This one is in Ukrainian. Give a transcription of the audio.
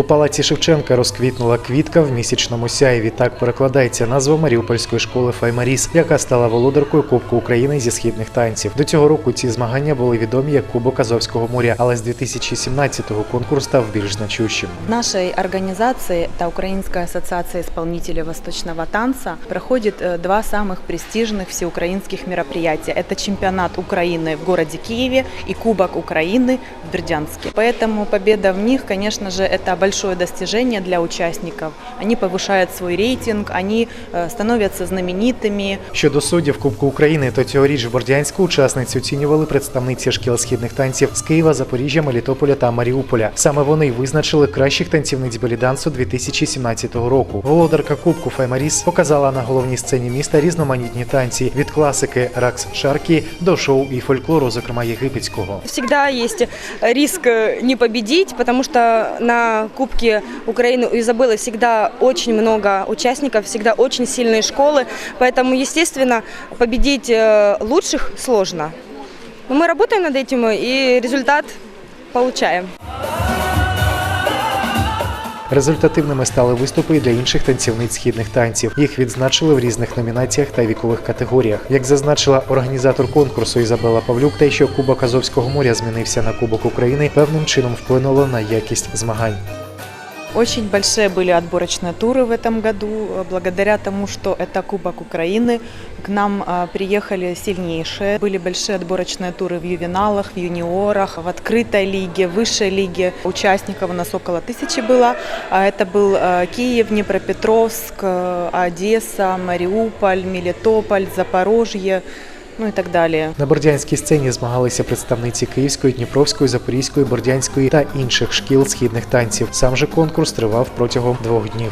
У палаці Шевченка розквітнула квітка в місячному сяєві. Так перекладається назва Маріупольської школи Файмаріс, яка стала володаркою Кубку України зі східних танців. До цього року ці змагання були відомі як Кубок Азовського моря, але з 2017-го конкурс став більш значущим. В нашей организации, это Украинская ассоциация исполнителей восточного танца, проходит э, два самых престижных всеукраинских мероприятия. Это чемпионат Украины в городе Киеве и Кубок Украины в Бердянске. Поэтому победа в них, конечно же, это большое достижение для участников. Они повышают свой рейтинг, они э, становятся знаменитыми, Щодо суддів Кубку України, то цьогоріч в Бордянську учасниць оцінювали представниці шкіл східних танців з Києва, Запоріжжя, Мелітополя та Маріуполя. Саме вони й визначили кращих танцівниць белідансу 2017 року. Володарка Кубку Файмаріс показала на головній сцені міста різноманітні танці від класики ракс шаркі до шоу і фольклору, зокрема єгипетського. Всегда есть риск э, не победить, потому что на Кубке Украины у Изабеллы всегда очень много участников, всегда очень сильные школы, поэтому, естественно, победить э, лучших сложно. Но мы работаем над этим и результат получаем. Результативними стали виступи і для інших танцівниць східних танців. Їх відзначили в різних номінаціях та вікових категоріях. Як зазначила організатор конкурсу Ізабела Павлюк, те, що Кубок Азовського моря змінився на Кубок України, певним чином вплинуло на якість змагань. Очень большие были отборочные туры в этом году. Э, Благодаря тому, что это Кубок Украины, к нам а, приехали сильнейшие. Были большие отборочные туры в ювеналах, в юниорах, в открытой лиге, в высшей лиге. Участников у нас около тысячи было. А Это был э, Киев, Днепропетровск, э, Одесса, Мариуполь, Мелитополь, Запорожье, ну і так далі. На бордянській сцені змагалися представниці Київської, Дніпровської, Запорізької, Бордянської та інших шкіл східних танців. Сам же конкурс тривав протягом двох днів.